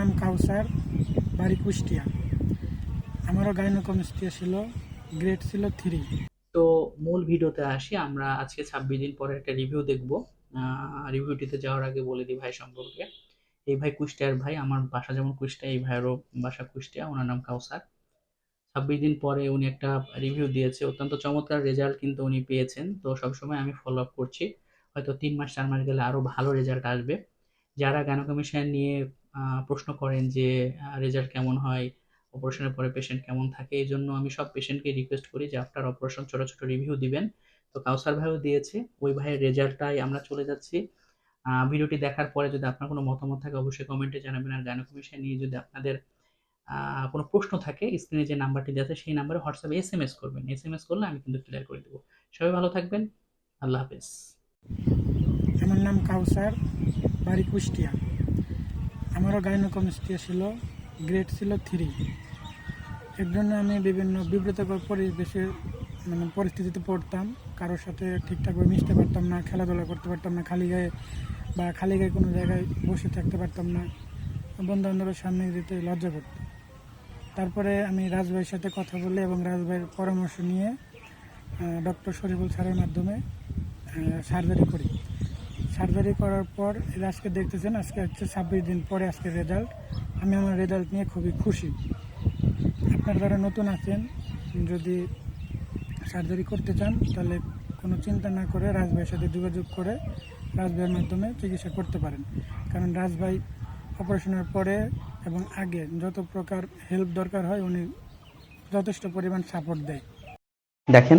নাম কাউসার, বাড়ি কুষ্টিয়া। আমারও গাইনোকমিস্টিয়া ছিল গ্রেড ছিল থ্রি তো মূল ভিডিওতে আসি, আমরা আজকে ছাব্বিশ দিন পরে একটা রিভিউ দেখব। রিভিউটিতে যাওয়ার আগে বলে দিই ভাই সম্পর্কে। এই ভাই কুষ্টিয়ার ভাই, আমার বাসা যেমন কুষ্টিয়া, এই ভাইয়েরও বাসা কুষ্টিয়া, ওনার নাম কাউসার। ছাব্বিশ দিন পরে উনি একটা রিভিউ দিয়েছে, অত্যন্ত চমৎকার রেজাল্ট কিন্তু উনি পেয়েছেন। তো সবসময় আমি ফলো আপ করছি। হয়তো তিন মাস, চার মাস গেলে আরও ভালো রেজাল্ট আসবে। যারা গাইনোকমিশন নিয়ে প্রশ্ন করেন যে রেজাল্ট কেমন হয় অপারেশনের পরে পেশেন্ট কেমন থাকে, এই জন্য আমি সব পেশেন্টকে রিকোয়েস্ট করি যে আফটার অপারেশন ছোটো ছোটো রিভিউ দিবেন। তো কাউসার ভাইও দিয়েছে, ওই ভাইয়ের রেজাল্টটাই আমরা চলে যাচ্ছি। ভিডিওটি দেখার পরে যদি আপনার কোনো মতামত থাকে, অবশ্যই কমেন্টে জানাবেন। আর গাইনোকমিশন নিয়ে যদি আপনাদের কোনো প্রশ্ন থাকে স্ক্রিনে যে নাম্বারটি দেওয়া আছে, সেই নাম্বারে হোয়াটসঅ্যাপে এস এম এস করবেন। এস এম এস করলে আমি কিন্তু ক্লিয়ার করে দেবো। সবাই ভালো থাকবেন। আল্লাহ হাফেজ। আমার নাম কাউসার। বাড়ি কুষ্টিয়া আমারও গাইনোকমিস্টিয়া ছিল গ্রেড ছিল থ্রি এর জন্য আমি বিভিন্ন বিব্রতকর পরিবেশে মানে পরিস্থিতিতে পড়তাম। কারোর সাথে ঠিকঠাকভাবে মিশতে পারতাম না, খেলাধুলা করতে পারতাম না, খালি গায়ে বা খালি গায়ে কোনো জায়গায় বসে থাকতে পারতাম না বন্ধু বান্ধবের সামনে যেতে লজ্জা করতাম তারপরে আমি রাজভাইয়ের সাথে কথা বলে এবং রাজভাইয়ের পরামর্শ নিয়ে ডক্টর শরীফুল স্যারের মাধ্যমে সার্জারি করি। সার্জারি করার পর আজকে দেখতেছেন, আজকে হচ্ছে ছাব্বিশ দিন পরে আজকে রেজাল্ট আমি আমার রেজাল্ট নিয়ে খুবই খুশি। আপনারা যারা নতুন আছেন, যদি সার্জারি করতে চান, তাহলে কোনো চিন্তা না করে রাজভাইয়ের সাথে যোগাযোগ করে রাজভাইয়ের মাধ্যমে চিকিৎসা করতে পারেন। কারণ রাজভাই অপারেশনের পরে এবং আগে যত প্রকার হেল্প দরকার হয়, উনি যথেষ্ট পরিমাণ সাপোর্ট দেয়। দেখেন